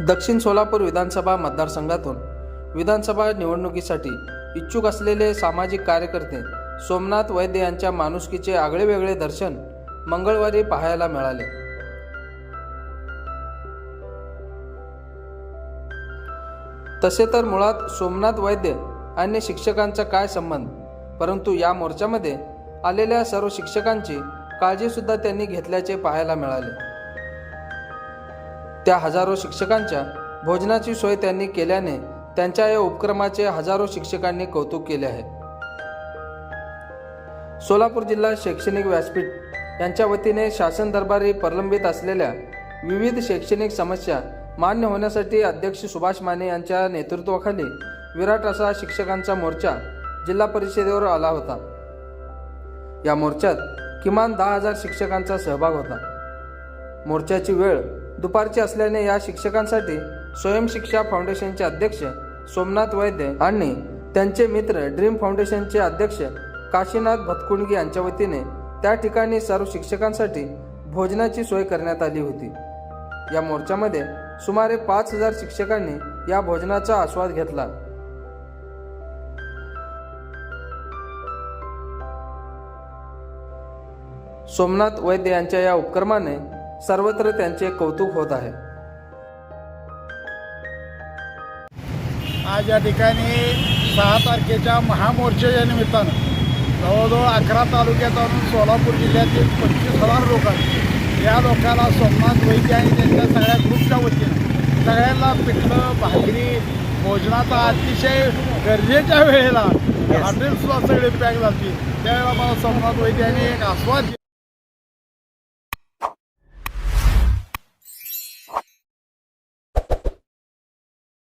दक्षिण सोलापूर विधानसभा मतदारसंघातून विधानसभा निवडणुकीसाठी इच्छुक असलेले सामाजिक कार्यकर्ते सोमनाथ वैद्य यांच्या माणुसकीचे आगळेवेगळे दर्शन मंगळवारी पाहायला मिळाले. तसे तर मुळात सोमनाथ वैद्य आणि शिक्षकांचा काय संबंध? परंतु या मोर्चामध्ये आलेल्या सर्व शिक्षकांची काळजीसुद्धा त्यांनी घेतल्याचे पाहायला मिळाले. त्या हजारो शिक्षकांच्या भोजनाची सोय त्यांनी केल्याने त्यांच्या या उपक्रमाचे हजारो शिक्षकांनी कौतुक केले आहे. सोलापूर जिल्हा शैक्षणिक व्यासपीठ यांच्या वतीने शासन दरबारी प्रलंबित असलेल्या विविध शैक्षणिक समस्या मान्य होण्यासाठी अध्यक्ष सुभाष माने यांच्या नेतृत्वाखाली विराट असा शिक्षकांचा मोर्चा जिल्हा परिषदेवर आला होता. या मोर्चात किमान दहा हजार शिक्षकांचा सहभाग होता. मोर्चाची वेळ दुपारची असल्याने या शिक्षकांसाठी स्वयंशिक्षा फाउंडेशनचे अध्यक्ष सोमनाथ वैद्य आणि त्यांचे मित्र ड्रीम फाउंडेशनचे अध्यक्ष काशीनाथ भतकुणगी यांच्या वतीने त्या ठिकाणी सर्व शिक्षकांसाठी भोजनाची सोय करण्यात आली होती. या मोर्चामध्ये सुमारे पाच हजार शिक्षकांनी या भोजनाचा आस्वाद घेतला. सोमनाथ वैद्य यांच्या या उपक्रमाने सर्वत्र त्यांचे कौतुक होत आहे. आज या ठिकाणी सहा तारखेच्या महामोर्चाच्या निमित्तानं जवळजवळ अकरा तालुक्यातून सोलापूर जिल्ह्यातील पंचवीस हजार लोक आहेत या लोकांना सोमनाथ वैद्य आणि त्यांच्या सगळ्या ग्रुपच्या वतीनं सगळ्यांना पिठलं भाकरी भोजनाचा अतिशय गरजेच्या वेळेला हॉटेल्सला सगळे पॅक झाली त्यावेळेला मला सोमनाथ वैद्य यांनी एक आस्वाद